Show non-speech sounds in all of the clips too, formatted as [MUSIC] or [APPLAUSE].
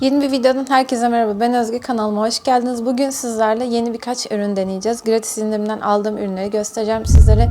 Yeni bir videodan herkese merhaba. Ben Özge kanalıma hoş geldiniz. Bugün sizlerle yeni birkaç ürün deneyeceğiz. Gratis indirimden aldığım ürünleri göstereceğim sizlere.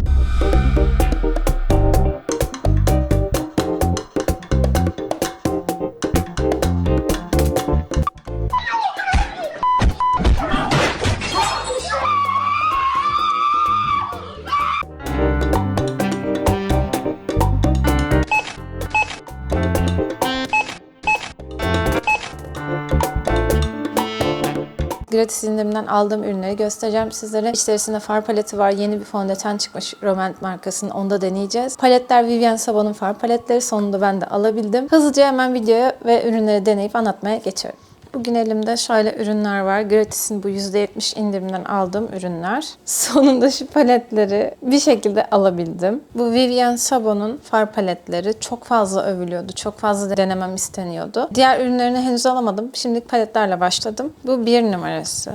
Gratis indirimden aldığım ürünleri göstereceğim sizlere. İçerisinde far paleti var. Yeni bir fondöten çıkmış Romant markasının. Onu da deneyeceğiz. Paletler Vivienne Sabon'un far paletleri. Sonunda ben de alabildim. Hızlıca hemen videoya ve ürünleri deneyip anlatmaya geçiyorum. Bugün elimde şöyle ürünler var. Gratis'in bu %70 indirimden aldığım ürünler. [LAUGHS] Sonunda şu paletleri bir şekilde alabildim. Bu Vivienne Sabon'un far paletleri çok fazla övülüyordu. Çok fazla denemem isteniyordu. Diğer ürünlerini henüz alamadım. Şimdilik paletlerle başladım. Bu bir numarası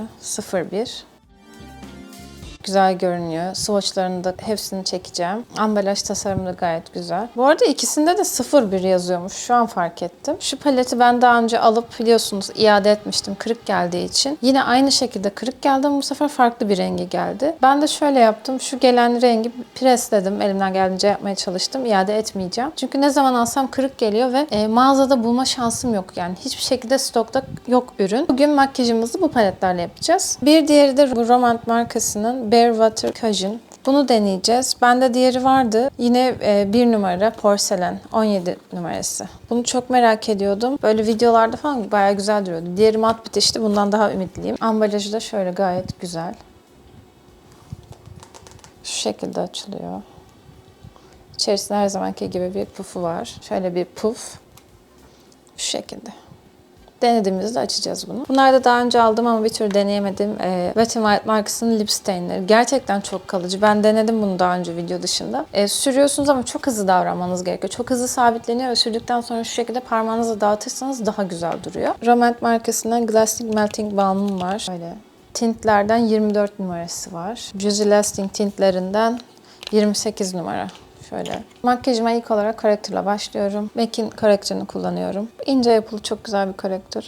01. Güzel görünüyor. Swatchlarını da hepsini çekeceğim. Ambalaj tasarımı da gayet güzel. Bu arada ikisinde de 01 yazıyormuş. Şu an fark ettim. Şu paleti ben daha önce alıp biliyorsunuz iade etmiştim kırık geldiği için. Yine aynı şekilde kırık geldi ama bu sefer farklı bir rengi geldi. Ben de şöyle yaptım. Şu gelen rengi presledim. Elimden geldiğince yapmaya çalıştım. İade etmeyeceğim. Çünkü ne zaman alsam kırık geliyor ve e, mağazada bulma şansım yok. Yani hiçbir şekilde stokta yok ürün. Bugün makyajımızı bu paletlerle yapacağız. Bir diğeri de Romant markasının Bare Water Cajun. Bunu deneyeceğiz. Bende diğeri vardı. Yine e, bir numara porselen 17 numarası. Bunu çok merak ediyordum. Böyle videolarda falan bayağı güzel duruyordu. Diğeri mat bitişti. Bundan daha ümitliyim. Ambalajı da şöyle gayet güzel. Şu şekilde açılıyor. İçerisinde her zamanki gibi bir pufu var. Şöyle bir puf. Şu şekilde. Denediğimizde açacağız bunu. Bunlar da daha önce aldım ama bir türlü deneyemedim. E, Wet n Wild markasının lip stainleri. Gerçekten çok kalıcı. Ben denedim bunu daha önce video dışında. E, sürüyorsunuz ama çok hızlı davranmanız gerekiyor. Çok hızlı sabitleniyor ve sürdükten sonra şu şekilde parmağınızla dağıtırsanız daha güzel duruyor. Romant markasından Glassing Melting Balm'um var. Şöyle tintlerden 24 numarası var. Juicy Lasting tintlerinden 28 numara. Şöyle. Makyajıma ilk olarak corrector'la başlıyorum. MAC'in corrector'ını kullanıyorum. İnce yapılı çok güzel bir corrector.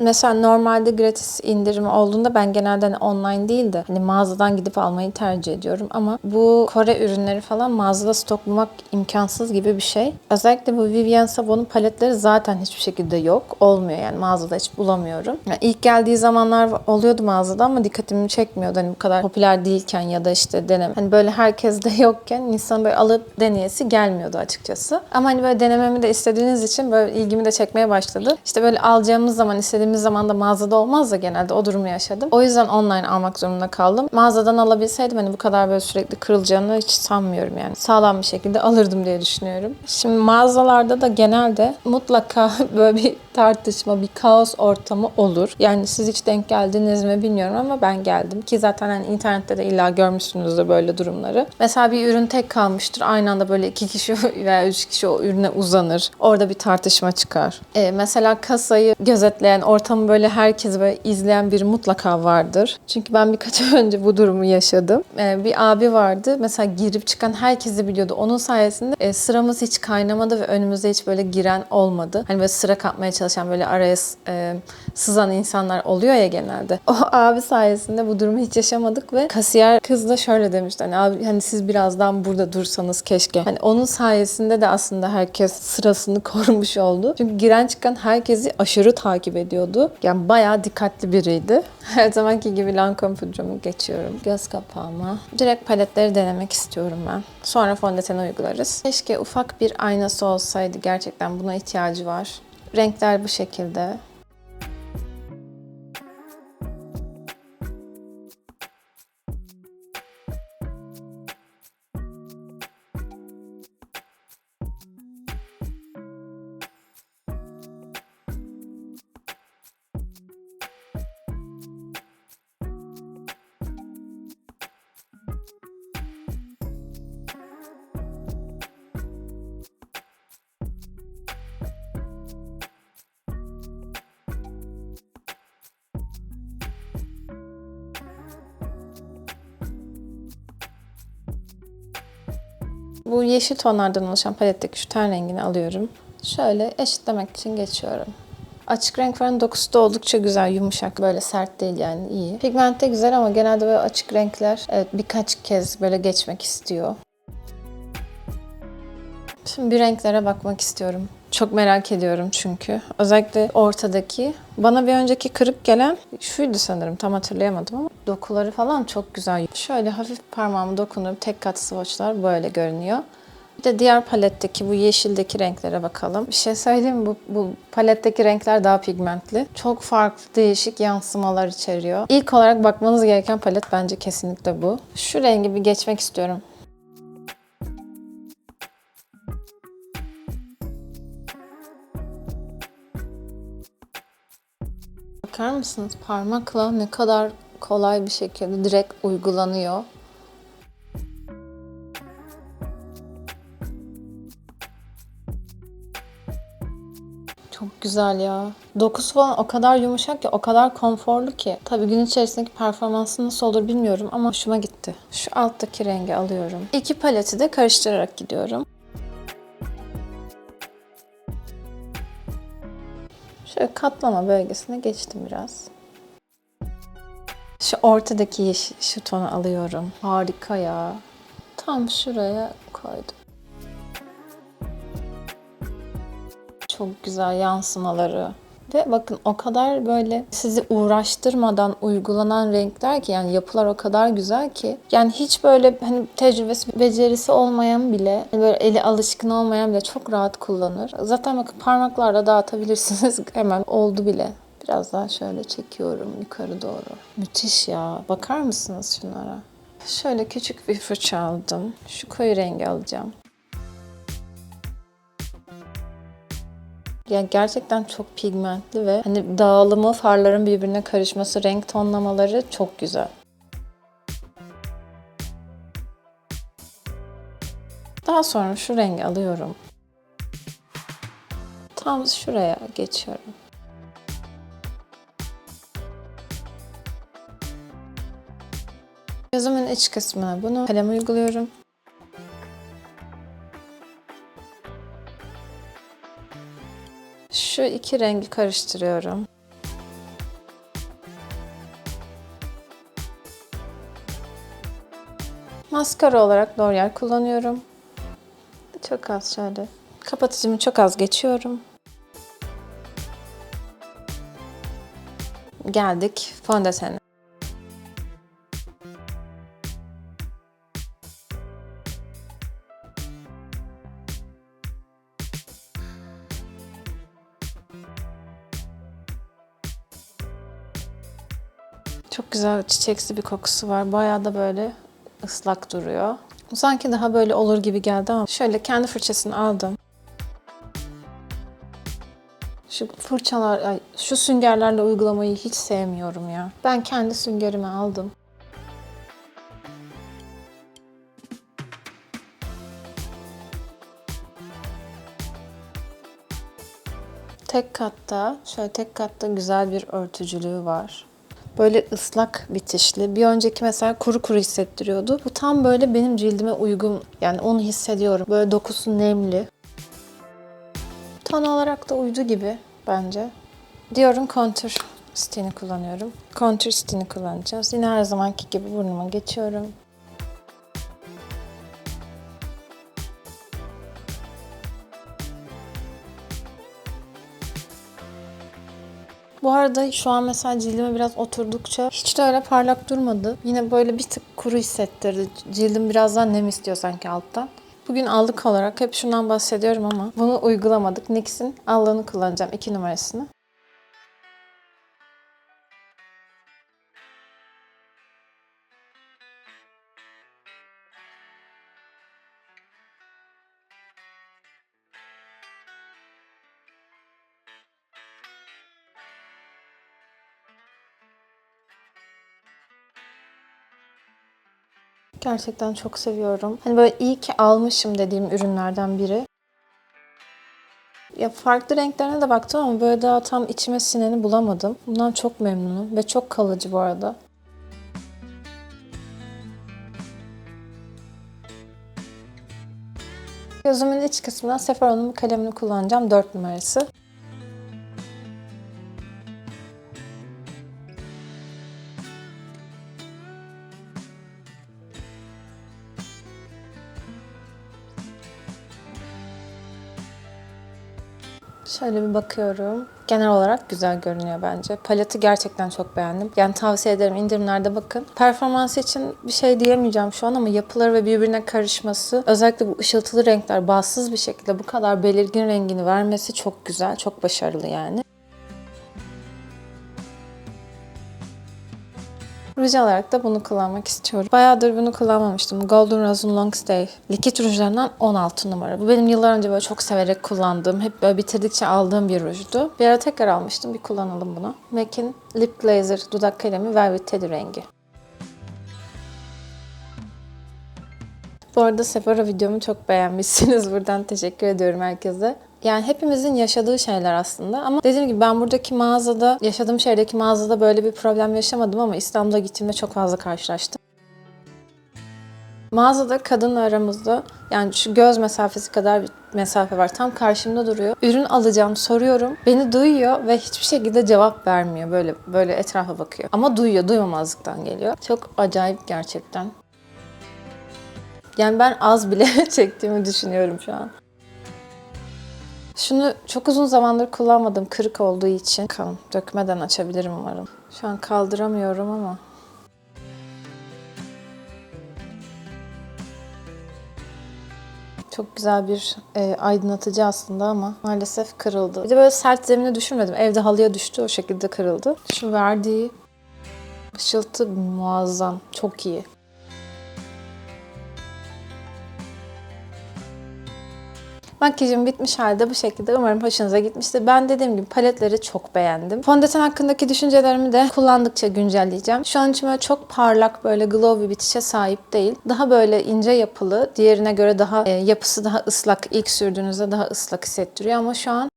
Mesela normalde gratis indirimi olduğunda ben genelde hani online değil de hani mağazadan gidip almayı tercih ediyorum ama bu Kore ürünleri falan mağazada stok bulmak imkansız gibi bir şey. Özellikle bu Vivienne Sabon'un paletleri zaten hiçbir şekilde yok. Olmuyor yani mağazada hiç bulamıyorum. Yani ilk geldiği zamanlar oluyordu mağazada ama dikkatimi çekmiyordu. Hani bu kadar popüler değilken ya da işte deneme. Hani böyle herkes de [LAUGHS] yokken insan böyle alıp deneyesi gelmiyordu açıkçası. Ama hani böyle denememi de istediğiniz için böyle ilgimi de çekmeye başladı. İşte böyle alacağımız zaman istediğimiz zaman da mağazada olmaz da genelde o durumu yaşadım. O yüzden online almak zorunda kaldım. Mağazadan alabilseydim hani bu kadar böyle sürekli kırılacağını hiç sanmıyorum yani. Sağlam bir şekilde alırdım diye düşünüyorum. Şimdi mağazalarda da genelde mutlaka [LAUGHS] böyle bir tartışma, bir kaos ortamı olur. Yani siz hiç denk geldiniz mi bilmiyorum ama ben geldim. Ki zaten hani internette de illa görmüşsünüzdür böyle durumları. Mesela bir ürün tek kalmıştır. Aynı anda böyle iki kişi [LAUGHS] veya üç kişi o ürüne uzanır. Orada bir tartışma çıkar. Ee, mesela kasayı gözetleyen, ortamı böyle herkes böyle izleyen biri mutlaka vardır. Çünkü ben birkaç [LAUGHS] ay önce bu durumu yaşadım. Ee, bir abi vardı. Mesela girip çıkan herkesi biliyordu. Onun sayesinde e, sıramız hiç kaynamadı ve önümüze hiç böyle giren olmadı. Hani böyle sıra kapmaya çalışan böyle araya e, sızan insanlar oluyor ya genelde. O abi sayesinde bu durumu hiç yaşamadık ve kasiyer kız da şöyle demişti. Hani abi hani siz birazdan burada dursanız keşke. Hani onun sayesinde de aslında herkes sırasını [LAUGHS] korumuş oldu. Çünkü giren çıkan herkesi aşırı takip ediyordu. Yani bayağı dikkatli biriydi. [LAUGHS] Her zamanki gibi Lancome pudramı geçiyorum. Göz kapağıma. Direkt paletleri denemek istiyorum ben. Sonra fondöten uygularız. Keşke ufak bir aynası olsaydı. Gerçekten buna ihtiyacı var. Renkler bu şekilde. Bu yeşil tonlardan oluşan paletteki şu ten rengini alıyorum. Şöyle eşitlemek için geçiyorum. Açık renk farın dokusu da oldukça güzel, yumuşak. Böyle sert değil yani iyi. Pigment de güzel ama genelde böyle açık renkler evet, birkaç kez böyle geçmek istiyor. Şimdi bir renklere bakmak istiyorum. Çok merak ediyorum çünkü. Özellikle ortadaki. Bana bir önceki kırık gelen şuydu sanırım. Tam hatırlayamadım ama dokuları falan çok güzel. Şöyle hafif parmağımı dokunup tek kat swatchlar böyle görünüyor. Bir de diğer paletteki bu yeşildeki renklere bakalım. Bir şey söyleyeyim mi? Bu, bu paletteki renkler daha pigmentli. Çok farklı değişik yansımalar içeriyor. İlk olarak bakmanız gereken palet bence kesinlikle bu. Şu rengi bir geçmek istiyorum. Bakar mısınız? Parmakla ne kadar kolay bir şekilde direkt uygulanıyor. Çok güzel ya. Dokusu falan o kadar yumuşak ki, o kadar konforlu ki. Tabii gün içerisindeki performansı nasıl olur bilmiyorum ama hoşuma gitti. Şu alttaki rengi alıyorum. İki paleti de karıştırarak gidiyorum. Şöyle katlama bölgesine geçtim biraz. Şu ortadaki yeşil, şu tonu alıyorum. Harika ya. Tam şuraya koydum. Çok güzel yansımaları. Ve bakın o kadar böyle sizi uğraştırmadan uygulanan renkler ki yani yapılar o kadar güzel ki yani hiç böyle hani tecrübesi, becerisi olmayan bile hani böyle eli alışkın olmayan bile çok rahat kullanır. Zaten bakın parmaklarla dağıtabilirsiniz. [LAUGHS] Hemen oldu bile. Biraz daha şöyle çekiyorum yukarı doğru. Müthiş ya. Bakar mısınız şunlara? Şöyle küçük bir fırça aldım. Şu koyu rengi alacağım. Yani gerçekten çok pigmentli ve hani dağılımı, farların birbirine karışması, renk tonlamaları çok güzel. Daha sonra şu rengi alıyorum. Tam şuraya geçiyorum. Gözümün iç kısmına bunu kalem uyguluyorum. Şu iki rengi karıştırıyorum. Maskara olarak L'Oreal kullanıyorum. Çok az şöyle. Kapatıcımı çok az geçiyorum. Geldik fondötene. Çok güzel çiçeksi bir kokusu var. Bayağı da böyle ıslak duruyor. Sanki daha böyle olur gibi geldi ama şöyle kendi fırçasını aldım. Şu fırçalar, ay, şu süngerlerle uygulamayı hiç sevmiyorum ya. Ben kendi süngerimi aldım. Tek katta, şöyle tek katta güzel bir örtücülüğü var. Böyle ıslak bitişli. Bir önceki mesela kuru kuru hissettiriyordu. Bu tam böyle benim cildime uygun. Yani onu hissediyorum. Böyle dokusu nemli. Ton olarak da uydu gibi bence. Diyorum kontür stini kullanıyorum. Kontür stini kullanacağız. Yine her zamanki gibi burnuma geçiyorum. Bu arada şu an mesela cildime biraz oturdukça hiç de öyle parlak durmadı. Yine böyle bir tık kuru hissettirdi. Cildim birazdan nem istiyor sanki alttan. Bugün allık olarak hep şundan bahsediyorum ama bunu uygulamadık. NYX'in allığını kullanacağım. 2 numarasını. Gerçekten çok seviyorum. Hani böyle iyi ki almışım dediğim ürünlerden biri. Ya farklı renklerine de baktım ama böyle daha tam içime sineni bulamadım. Bundan çok memnunum ve çok kalıcı bu arada. Gözümün iç kısmına Sephora'nın kalemini kullanacağım 4 numarası. Şöyle bir bakıyorum. Genel olarak güzel görünüyor bence. Paleti gerçekten çok beğendim. Yani tavsiye ederim indirimlerde bakın. Performansı için bir şey diyemeyeceğim şu an ama yapıları ve birbirine karışması özellikle bu ışıltılı renkler bassız bir şekilde bu kadar belirgin rengini vermesi çok güzel. Çok başarılı yani. Ruj olarak da bunu kullanmak istiyorum. Bayağıdır bunu kullanmamıştım. Golden Rose'un Long Stay likit rujlarından 16 numara. Bu benim yıllar önce böyle çok severek kullandığım, hep böyle bitirdikçe aldığım bir rujdu. Bir ara tekrar almıştım. Bir kullanalım bunu. MAC'in Lip Glazer dudak kalemi Velvet Teddy rengi. Bu arada Sephora videomu çok beğenmişsiniz. [LAUGHS] Buradan teşekkür ediyorum herkese. Yani hepimizin yaşadığı şeyler aslında ama dediğim gibi ben buradaki mağazada, yaşadığım şehirdeki mağazada böyle bir problem yaşamadım ama İstanbul'a gittiğimde çok fazla karşılaştım. Mağazada kadınla aramızda yani şu göz mesafesi kadar bir mesafe var. Tam karşımda duruyor. Ürün alacağım soruyorum. Beni duyuyor ve hiçbir şekilde cevap vermiyor. Böyle böyle etrafa bakıyor. Ama duyuyor. Duymamazlıktan geliyor. Çok acayip gerçekten. Yani ben az bile [LAUGHS] çektiğimi düşünüyorum şu an. Şunu çok uzun zamandır kullanmadım kırık olduğu için. Bakalım dökmeden açabilirim umarım. Şu an kaldıramıyorum ama. Çok güzel bir e, aydınlatıcı aslında ama maalesef kırıldı. Bir de böyle sert zemine düşürmedim. Evde halıya düştü o şekilde kırıldı. Şu verdiği ışıltı muazzam. Çok iyi. Makyajım bitmiş halde bu şekilde. Umarım hoşunuza gitmiştir. Ben dediğim gibi paletleri çok beğendim. Fondöten hakkındaki düşüncelerimi de kullandıkça güncelleyeceğim. Şu an için böyle çok parlak böyle glow bir bitişe sahip değil. Daha böyle ince yapılı. Diğerine göre daha e, yapısı daha ıslak. İlk sürdüğünüzde daha ıslak hissettiriyor ama şu an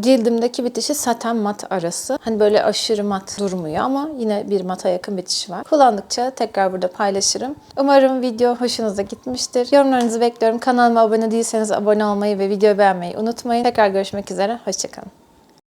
Cildimdeki bitişi saten mat arası. Hani böyle aşırı mat durmuyor ama yine bir mata yakın bitişi var. Kullandıkça tekrar burada paylaşırım. Umarım video hoşunuza gitmiştir. Yorumlarınızı bekliyorum. Kanalıma abone değilseniz abone olmayı ve videoyu beğenmeyi unutmayın. Tekrar görüşmek üzere. Hoşçakalın.